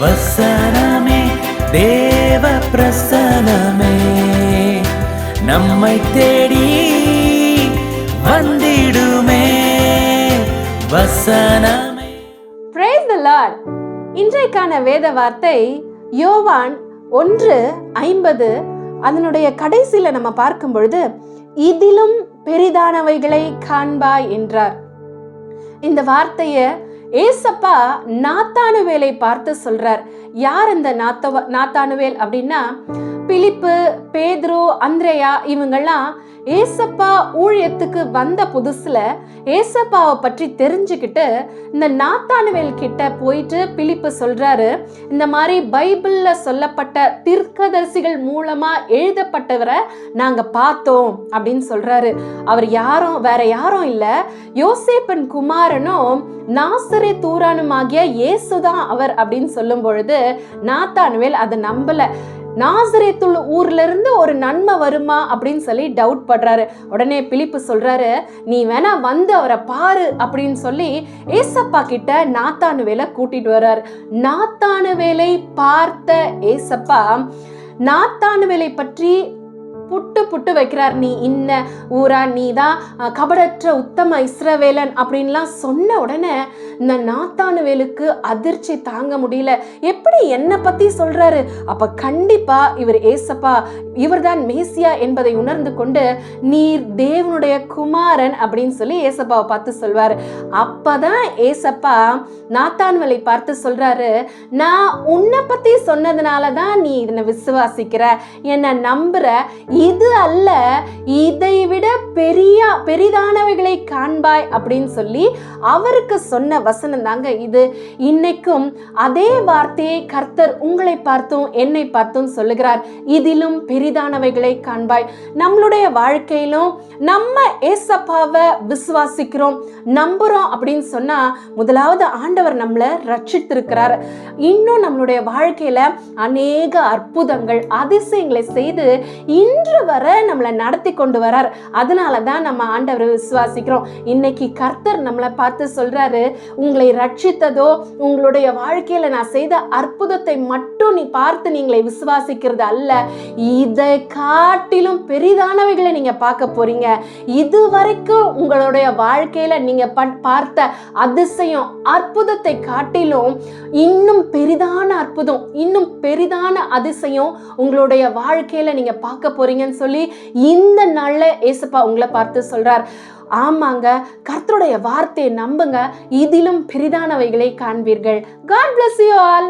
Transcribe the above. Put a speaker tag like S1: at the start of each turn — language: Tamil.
S1: வசனமே தேவ பிரசனமே நம்மை தேடி வந்திடுமே வசனமே.
S2: பிரைஸ் த லார்ட் இன்றைக்கான வேத வார்த்தை யோவான் ஒன்று ஐம்பது. அதனுடைய கடைசியில நம்ம பார்க்கும் பொழுது இதிலும் பெரிதானவைகளை காண்பாய் என்றார். இந்த வார்த்தையை ஏசப்பா நாத்தானுவேலை பார்த்து சொல்றார். யார் இந்த நாத்தவ நாத்தானுவேல் அப்படின்னா பிலிப்பு பேதுரு அந்திரேயா இவங்கெல்லாம் ஏசப்பா ஊழியத்துக்கு வந்த புதுசுல ஏசப்பாவை பற்றி தெரிஞ்சுக்கிட்டு இந்த நாத்தானுவேல் கிட்ட போயிட்டு பிலிப்பு சொல்றாரு இந்த மாதிரி பைபிள்ல சொல்லப்பட்ட தீர்க்கதரிசிகள் மூலமா எழுதப்பட்டவரை நாங்க பார்த்தோம் அப்படின்னு சொல்றாரு. அவர் யாரும் வேற யாரும் இல்ல. யோசேப்பன் குமாரனும் நாசரே தூரானுமாகிய இயேசுதான் அவர் அப்படின்னு சொல்லும் பொழுது நாத்தானுவேல் அதை நம்பல. நாசரேத்துள்ள ஊர்ல இருந்து ஒரு நன்மை வருமா அப்படின்னு சொல்லி டவுட் படுறாரு. உடனே பிலிப்பு சொல்றாரு நீ வேணா வந்து அவரை பாரு அப்படின்னு சொல்லி ஏசப்பா கிட்ட நாத்தானுவேலை கூட்டிட்டு வர்றாரு. நாத்தானுவேலை பார்த்த ஏசப்பா நாத்தானு வேலை பற்றி புட்டு புட்டு வைக்கிறார். நீ இன்ன ஊரா? நீ தான் கபடற்ற உத்தம இஸ்ரவேலன் அப்படின்லாம் சொன்ன உடனே இந்த நாத்தானுவேலுக்கு அதிர்ச்சி தாங்க முடியல. எப்படி என்னை பத்தி சொல்றாரு? அப்ப கண்டிப்பா இவர் ஏசப்பா இவர்தான் மேசியா என்பதை உணர்ந்து கொண்டு நீர் தேவனுடைய குமாரன் அப்படின்னு சொல்லி ஏசப்பாவை பார்த்து சொல்வாரு. அப்பதான் ஏசப்பா நாத்தான்வலை பார்த்து சொல்றாரு நான் உன்னை பத்தி சொன்னதுனால தான் நீ இதனை விசுவாசிக்கிற. என்னை நம்புற. இது அல்ல. இதை விட பெரிய பெரிதானவைகளை காண்பாய் அப்படின்னு சொல்லி அவருக்கு சொன்ன வசனம் தாங்க இது. இன்னைக்கும் அதே வார்த்தையை கர்த்தர் உங்களை பார்த்தும் என்னை பார்த்தும் சொல்லுகிறார். இதிலும் பெரிதானவைகளை காண்பாய். நம்மளுடைய வாழ்க்கையிலும் நம்ம ஏசப்பாவை விசுவாசிக்கிறோம் நம்புறோம் அப்படின்னு சொன்னா முதலாவது ஆண்டவர் நம்மளை ரட்சித்திருக்கிறார். இன்னும் நம்மளுடைய வாழ்க்கையில அநேக அற்புதங்கள் அதிசயங்களை செய்து இன்று வரை நம்மளை நடத்தி கொண்டு வரார். அதனால தான் நம்ம ஆண்டவரை விசுவாசிக்கிறோம். இன்னைக்கு கர்த்தர் நம்மளை பார்த்து சொல்றாரு உங்களை ரட்சித்ததோ உங்களுடைய வாழ்க்கையில நான் செய்த அற்புதத்தை மட்டும் நீ பார்த்து நீங்களை விசுவாசிக்கிறது அல்ல. இதை காட்டிலும் பெரிதானவைகளை நீங்க பார்க்க போறீங்க. இது வரைக்கும் உங்களுடைய வாழ்க்கையில நீங்க பண்- பார்த்த அதிசயம் அற்புதத்தை காட்டிலும் இன்னும் பெரிதான அற்புதம் இன்னும் பெரிதான அதிசயம் உங்களுடைய வாழ்க்கையில நீங்க பார்க்க போறீங்கன்னு சொல்லி இந்த நாள்ல ஏசப்பா உங்களை பார்த்து சொல்றார். ஆமாங்க கர்த்தருடைய வார்த்தையை நம்புங்க. இதிலும் பெரிதானவைகளை காண்பீர்கள். God bless you all